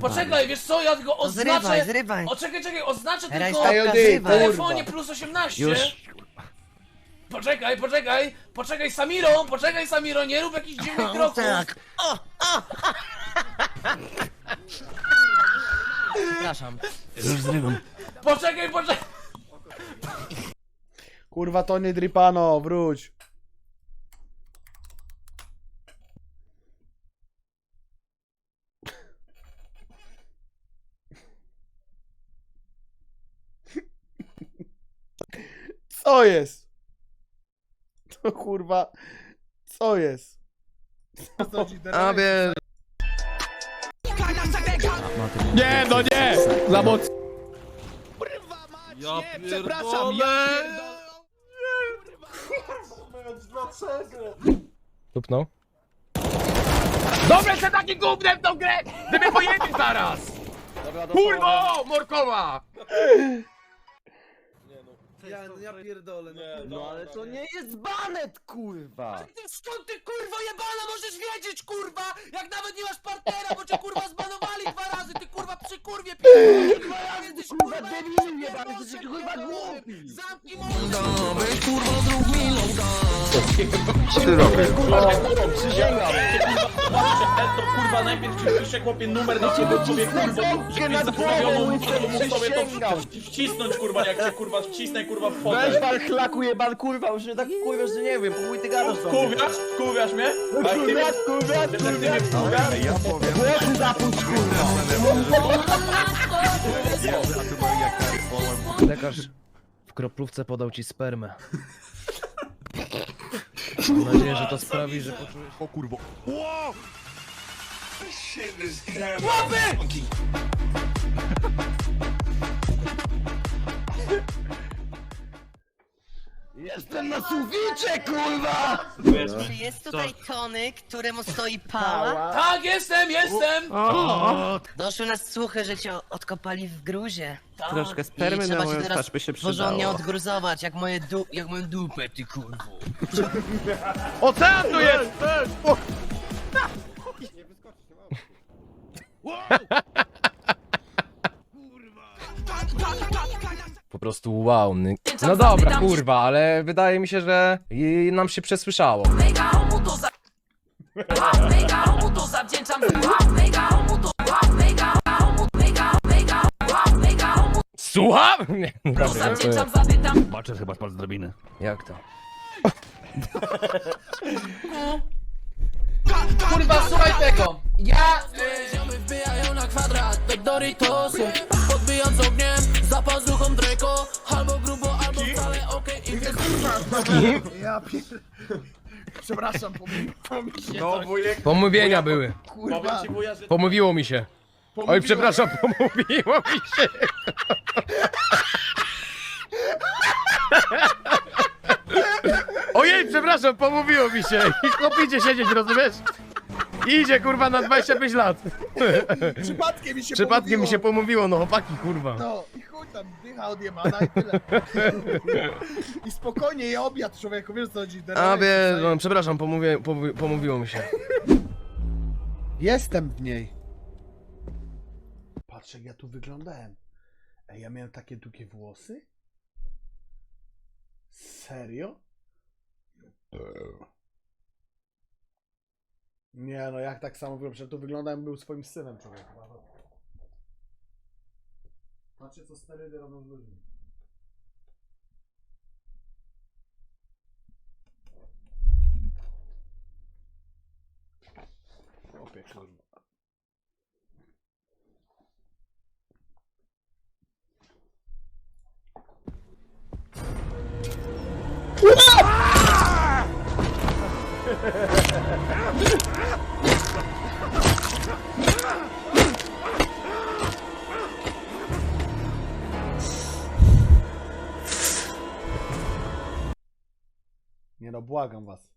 Poczekaj, wiesz co, ja tylko No zrywaj, oznaczę... zrywaj. O, czekaj, czekaj, oznaczę tylko Rajstopka, w zrywaj. telefonie plus 18. Już. Poczekaj, poczekaj, poczekaj Samiro, poczekaj Samiro, nie rób jakichś dziwnych kroków. Tak. O, o! Przepraszam. Poczekaj, poczekaj. Kurwa, Tony Dripano, wróć. Co jest? To kurwa, co jest? A wiesz... Nie, no nie! Za moc... Ja przepraszam, ja Tupnął. Dobre, że taki gównem w tą grę! Gdyby pojedzie zaraz! Kurwo! Morkowa! Ja, ja pierdolę, no, no ale to nie jest banet, kurwa! Ty skąd ty kurwo jebana możesz wiedzieć kurwa, jak nawet nie masz partnera, bo cię kurwa zbanowali dwa razy, ty kurwa przy kurwie kurwa, jesteś kurwa debil jebany, kurwa głupi! Zamknij mordę! Co ty robisz? Przysięgam! To kurwa najpierw ci chłopie numer do ciebie sobie kurwa Ząbkę nad głową, mógł sobie to wcisnąć kurwa jak cię kurwa wcisnę kurwa w Weź fotel. pan chlaku jeban, kurwa, już mnie tak kurwa, że nie wiem, chuj ty gadasz do mnie. Kurwiasz? Kurwiasz mnie? A jak ty mnie Kurwa, kurwa, ty mnie wkurwiasz? Ja powiem... Głosu zapuść, kurwa! Lekarz w kroplówce podał ci spermę. Mam nadzieję, że to sprawi, że poczujesz... O kurwo. Jestem na suficie, kurwa! Czy jest tutaj Tony, któremu stoi pała? Tak, jestem, jestem! Doszły nas słuchy, że cię odkopali w gruzie. Troszkę I spermy na trzeba się moją teraz twarz by się porządnie przydało. odgruzować, jak moje du... jak moją dupę, ty kurwo. Ocean tu jest! Prostu wow. ny- No dobra, kurwa, ale wydaje mi się, że i nam się przesłyszało. Mega homu to za... Mega homu to zawdzięczam Mega homu to... Mega homu... Mega... Mega... Mega homu Słucham? Nie, to dobra, zawdzięczam Baczę chyba spadł z drabiny. Jak to? Kurwa, słuchaj tego. Ja... Wbijają na kwadrat, jak Doritosy Podbijam i Ja pier... Przepraszam, pomyliłem się. No wujek, Pomówienia były. powiem ci wuja, że Pomówiło mi się. Oj, przepraszam, pomówiło mi się. Ojej, przepraszam, pomówiło mi się. I chłop idzie siedzieć, rozumiesz? Idzie, kurwa, na 25 lat. Przypadkiem mi się Przypadkiem mi się pomyliło. pomówiło, no chłopaki, kurwa. No chuj tam, dycha odjebana i tyle. I spokojnie, je obiad człowieku, wiesz co chodzi? A Derek, wie, tutaj- no, przepraszam, pomówi, pomówi, pomówiło mi się. Jestem w niej. Patrz jak ja tu wyglądałem. Ej, ja miałem takie długie włosy? Serio? Nie no, jak tak samo wyglądam? Przecież tu wyglądałem, był swoim synem człowieku. Patrzcie co sterydy robią z ludźmi. Opie, kurwa. Nie no, błagam was.